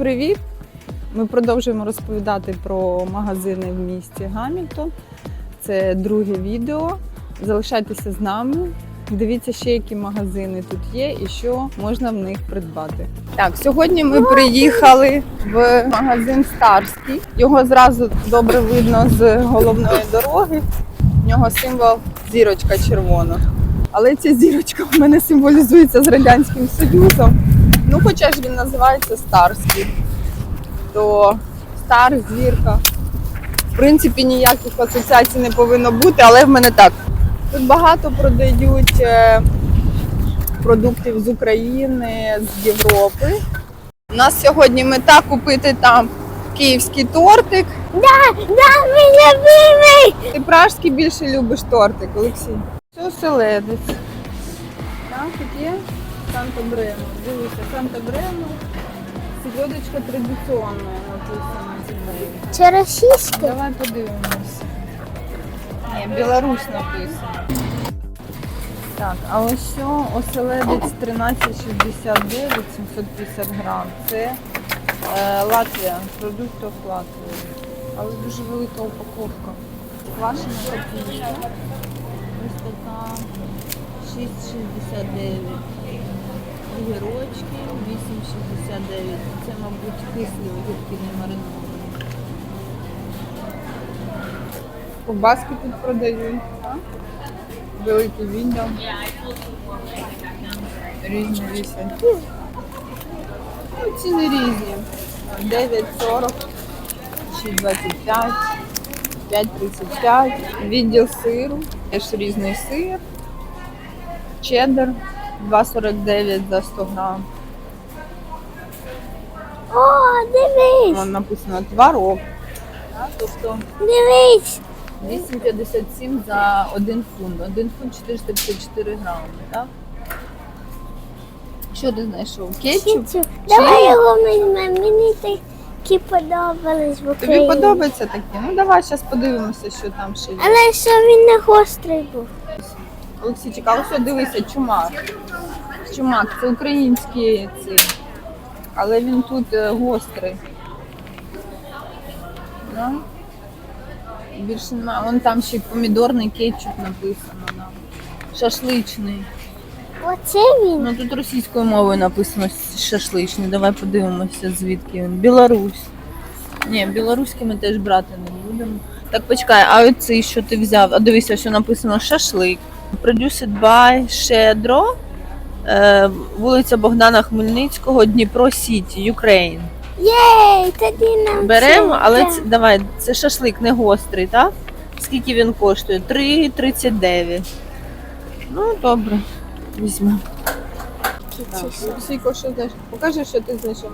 привіт! Ми продовжуємо розповідати про магазини в місті Гамільтон. Це друге відео. Залишайтеся з нами. Дивіться ще, які магазини тут є і що можна в них придбати. Так, сьогодні ми приїхали в магазин Старський. Його зразу добре видно з головної дороги. В нього символ зірочка червона. Але ця зірочка в мене символізується з Радянським Союзом. Ну, хоча ж він називається Старський, то стар, зірка. В принципі, ніяких асоціацій не повинно бути, але в мене так. Тут багато продають е, продуктів з України, з Європи. У нас сьогодні мета купити там київський тортик. Да, да, мій любимий! Ти пражський більше любиш тортик, Олексій. Це оселедець. Так, тут є Санта Бремо. Дивіться, Санта Бремо. Селедочка традиційна написана. Це російська? Давай подивимося. Ні, Білорусь написано. Так, а ось що оселедець 1369, 750 грам. Це е, Латвія, продуктів Латвії. Але дуже велика упаковка. Квашена капуста. Ось така 6,69. Огірочки 8,69. Це, мабуть, кислі огірки не мариновані. Ковбаски тут продають. Великий відділ. Різні вісять. Ну, ціни різні. 9,40, 6,25, 5,35. Відділ сиру. Теж різний сир. Чеддер 2,49 за 100 грам. О, дивись! Вон написано творог. Тобто Дивись! 8,57 за 1 фунт. 1 фунт 454 грами, так? Що ти знайшов? Кетчуп? Кітю, давай його візьмемо, мені такі подобались в Тобі Україні. подобається таке? Ну давай зараз подивимося, що там ще є. Але що він не гострий був. Олексійчик, а ось дивися, чумак. Чумак, це український цей. Але він тут е, гострий. Да? Більше немає. Вон там ще й помідорний кетчуп написано. Да. Шашличний. Оце він. Ну тут російською мовою написано шашличний. Давай подивимося, звідки він. Білорусь. Ні, білоруський ми теж брати не будемо. Так почекай, а оцей, що ти взяв? А дивися, що написано шашлик. Produced by Щедро, е, вулиця Богдана Хмельницького, Дніпро Сіті, Україн. Єй, тоді нам Беремо, це, але це, давай, це шашлик не гострий, так? Скільки він коштує? 3,39. Ну, добре, візьмемо. Кітю. Сійко, що знаєш? Покажи, що ти знайшов.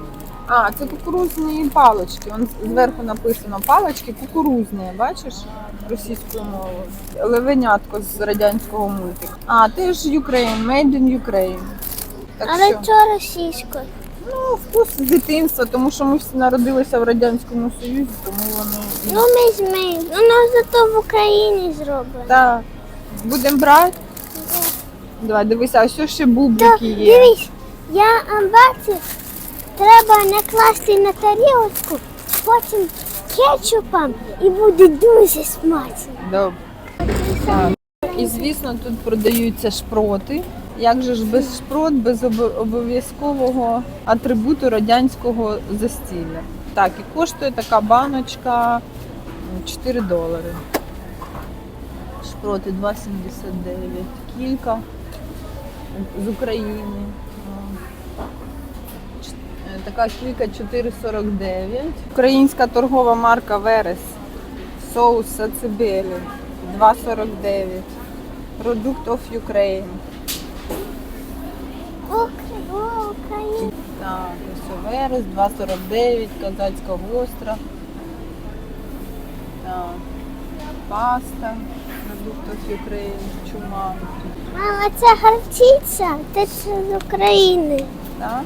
А, це кукурузні палички. Вон зверху написано палички кукурузні, бачиш? Російською мовою. Левенятко з радянського мультику. А, теж Ukraine, made in Ukraine. Так Але що, що російською? ну, вкус з дитинства, тому що ми всі народилися в Радянському Союзі, тому вони. Ну, ми зміємо. Воно зато в Україні зроблено. Так. Будемо брати? Давай, дивися, а що ще бублики є? дивись, я бачу, треба накласти на тарілочку, потім кетчупом і буде дуже смачно. Добре. І звісно, тут продаються шпроти. Як же ж без шпрот, без обов'язкового атрибуту радянського застілля. Так, і коштує така баночка 4 долари. Шпроти 2,79. Кілька з України. Така кілька 4,49. Українська торгова марка Верес. Соус сацебелі 2,49. Product of Ukraine. Україна. Так, ось Верес 2,49, казацька гостра. Так. Паста. Product of Ukraine, чума. Мама, це гарчиця, це з України. Так?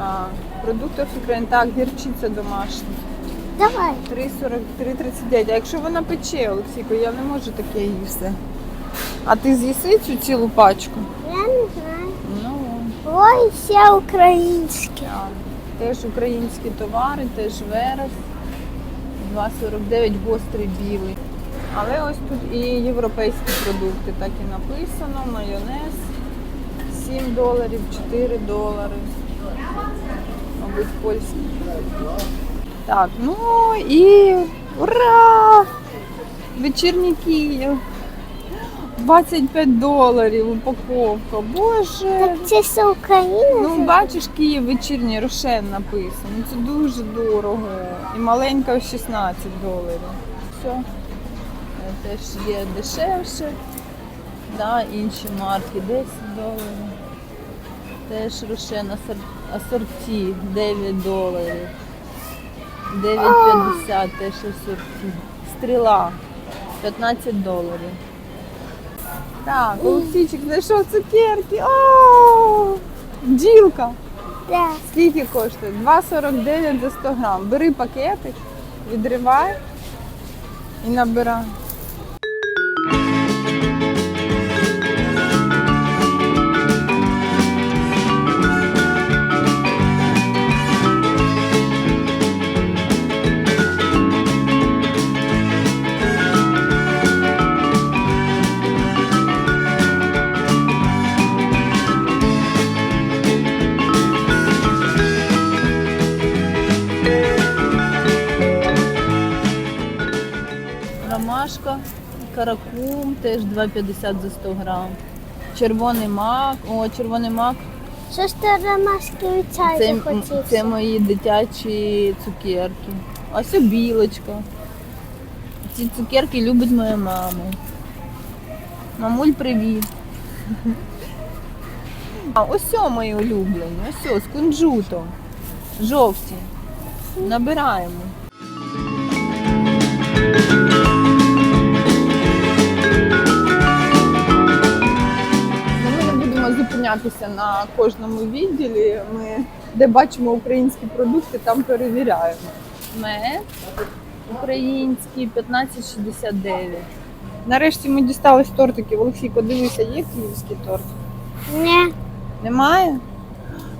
А, Product of так, гірчиця домашня. Давай. 3,43,39. А якщо вона пече, Олексійко, я не можу таке їсти. А ти з'їси цю цілу пачку? Я не знаю. Ну, Ой, все українське. Теж українські товари, теж верес. 2,49 гострий білий. Але ось тут і європейські продукти, так і написано. Майонез 7 доларів, 4 долари. Мабуть, польський. Так, ну і ура! Вечірній Київ. 25 доларів упаковка. Боже. Так це все Україна? Ну, бачиш, Київ вечірній Рошен написано. Ну, Це дуже дорого. І маленька 16 доларів. Все. Е, Теж є дешевше. Да, інші марки 10 доларів. Теж асор- асорті 9 доларів. 9,50 теж асорті. Стріла 15 доларів. Так, Олексійчик знайшов цукерки. О! Ділка. Скільки коштує? 2,49 за 100 грам. Бери пакетик, відривай і набирай. Каракум теж 2,50 за 100 грам. Червоний мак, о, червоний мак. Що ж ти ромашки від чаю Це, мої дитячі цукерки. Ось білочка. Ці цукерки любить моя мама. Мамуль, привіт. А ось мої улюблені, ось з кунжутом. Жовті. Набираємо. Будемо зупинятися на кожному відділі. Ми де бачимо українські продукти, там перевіряємо. Мед український 15,69. Нарешті ми дістались тортиків. Олексійко, дивися, є київський торт? Не. Немає?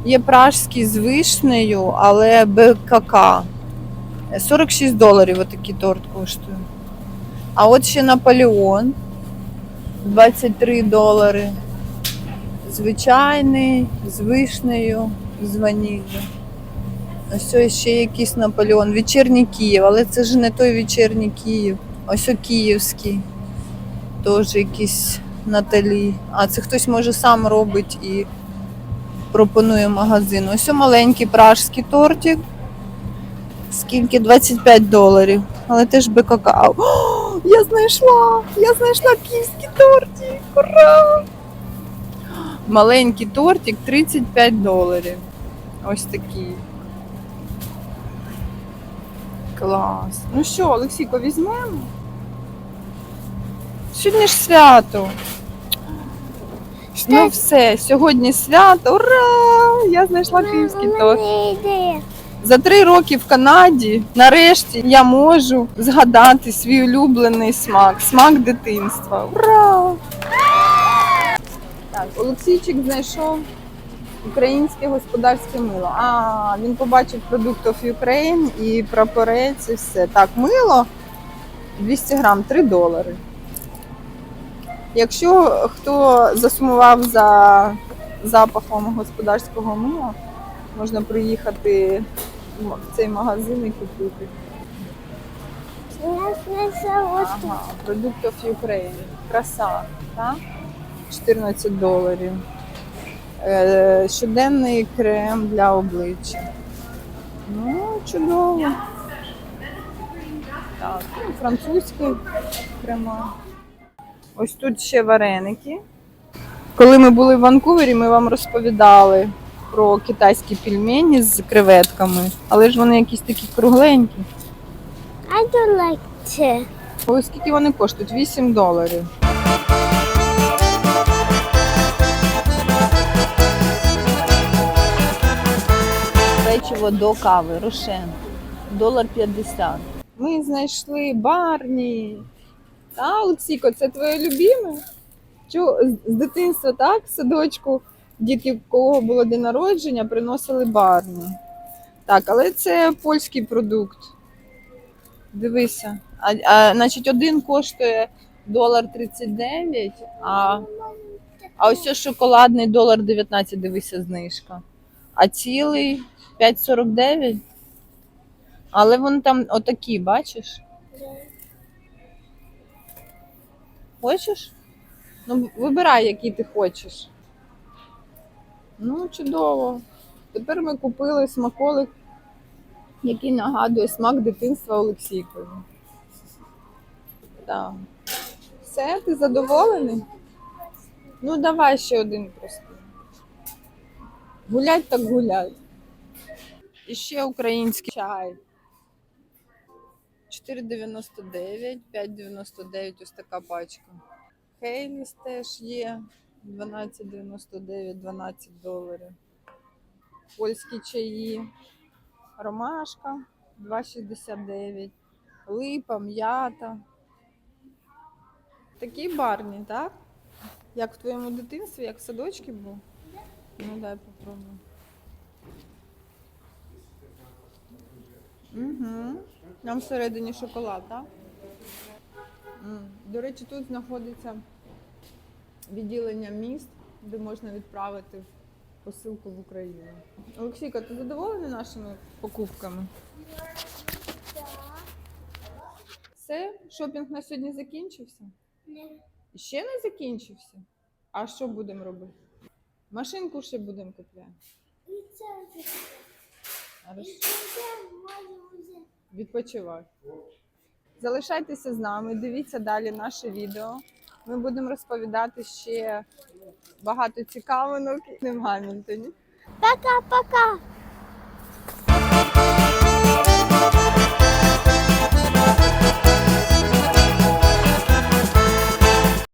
Є пражський з вишнею, але БКК. 46 доларів отакий торт коштує. А от ще Наполеон 23 долари. Звичайний, з вишнею, з ваніллю. Ось ще якийсь Наполеон. Вечірній Київ, але це ж не той вечірній Київ. Ось київський. Теж якийсь Наталі. А це хтось може сам робить і пропонує магазин. Ось маленький пражський тортик. Скільки? 25 доларів. Але теж БКК. О, я знайшла! Я знайшла київський тортик! Ура! Маленький тортик 35 доларів. Ось такий. Клас. Ну що, Олексійко, візьмемо? Сьогодні ж свято. Ну все, сьогодні свято. Ура! Я знайшла київський торт. За три роки в Канаді нарешті я можу згадати свій улюблений смак, смак дитинства. Ура! Так, Олексійчик знайшов українське господарське мило. А, він побачив продукт of Ukraine і прапорець, і все. Так, мило 200 грам, 3 долари. Якщо хто засумував за запахом господарського мила, можна приїхати в цей магазин і купити. У нас не. Ага, Product of Ukraine. Краса, так? 14 доларів. Е, щоденний крем для обличчя. Ну, чудово. Так, ну, французький крема. Ось тут ще вареники. Коли ми були в Ванкувері, ми вам розповідали про китайські пельмені з креветками, але ж вони якісь такі кругленькі. I don't like це. Ось скільки вони коштують? 8 доларів. Печиво до кави, рошен. Долар 50. Ми знайшли барні. Та, Олексійко, це твоє любиме? Чу, з- дитинства, так? В садочку дітки, у кого було день народження, приносили барні. Так, але це польський продукт. Дивися. А, а, значить, один коштує долар 39, а, а ось шоколадний долар 19, дивися, знижка. А цілий 5,49. Але вони там отакі, бачиш? Хочеш? Ну, вибирай, який ти хочеш. Ну, чудово. Тепер ми купили смаколик, який нагадує смак дитинства Олексійкові. Так. Все, ти задоволений? Ну, давай ще один просто. Гулять так гулять. І ще український чай. 4,99, 5,99 ось така пачка. Хейліс теж є. 12,99, 12 доларів. Польські чаї. Ромашка 2,69. Липа, м'ята. Такі барні, так? Як в твоєму дитинстві, як в садочці був? Ну дай попробую. Угу. Там всередині шоколад, так? До речі, тут знаходиться відділення міст, де можна відправити посилку в Україну. Олексійка, ти задоволений нашими покупками? Все, шопінг на сьогодні закінчився? Ще не закінчився? А що будемо робити? Машинку ще будемо купляти. І це вже. Хорошо. І це може вже. Відпочивай. Залишайтеся з нами, дивіться далі наше відео. Ми будемо розповідати ще багато цікавинок в Гамільтоні. Пока-пока.